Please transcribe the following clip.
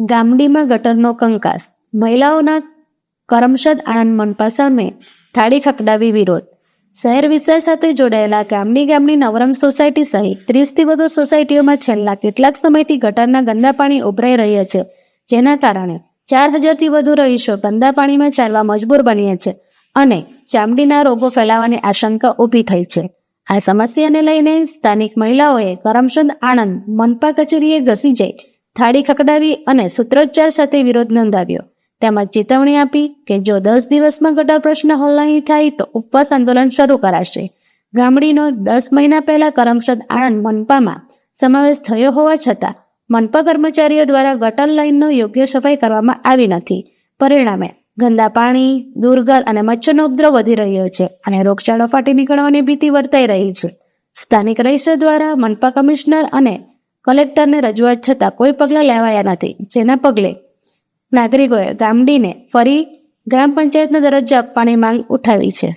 ગામડીમાં ગટરનો કંકાસ. મહિલાઓના કરમસદ આણંદ મનપા સામે થાળી ખકડાવી વિરોધ. શહેર વિસ્તાર સાથે જોડાયેલા ગામડી ગામની નવરંગ સોસાયટી સહિત ત્રીસથી વધુ સોસાયટીઓમાં છેલ્લા કેટલાક સમયથી ગટરના ગંદા પાણી ઉભરાઈ રહ્યા છે, જેના કારણે ચાર હજારથી વધુ રહીશો ગંદા પાણીમાં ચાલવા મજબૂર બન્યા છે અને ચામડીના રોગો ફેલાવાની આશંકા ઊભી થઈ છે. આ સમસ્યાને લઈને સ્થાનિક મહિલાઓએ કરમશદ આણંદ મનપા કચેરીએ ઘસી જઈ થાળી ખકડાવી અને સૂત્રોચ્ચાર સાથે વિરોધ નોંધાવ્યો. તેમજ ચેતવણી આપી કે જો દસ દિવસમાં ગટર પ્રશ્ન હલ નહીં થાય તો ઉપવાસ આંદોલન શરૂ કરાશે. ગામડીનો દસ મહિના પહેલા કરમસદ આણંદ મનપામાં સમાવેશ થયો હોવા છતાં મનપા કર્મચારીઓ દ્વારા ગટર લાઇનનો યોગ્ય સફાઈ કરવામાં આવી નથી. પરિણામે ગંદા પાણી, દુર્ગંધ અને મચ્છરનો ઉપદ્રવ વધી રહ્યો છે અને રોગચાળો ફાટી નીકળવાની ભીતિ વર્તાઈ રહી છે. સ્થાનિક રહીશો દ્વારા મનપા કમિશનર અને કલેક્ટરને રજૂઆત છતાં કોઈ પગલાં લેવાયા નથી. જેના પગલે નાગરિકોએ ગામડીને ફરી ગ્રામ પંચાયતનો દરજ્જો આપવાની માંગ ઉઠાવી છે.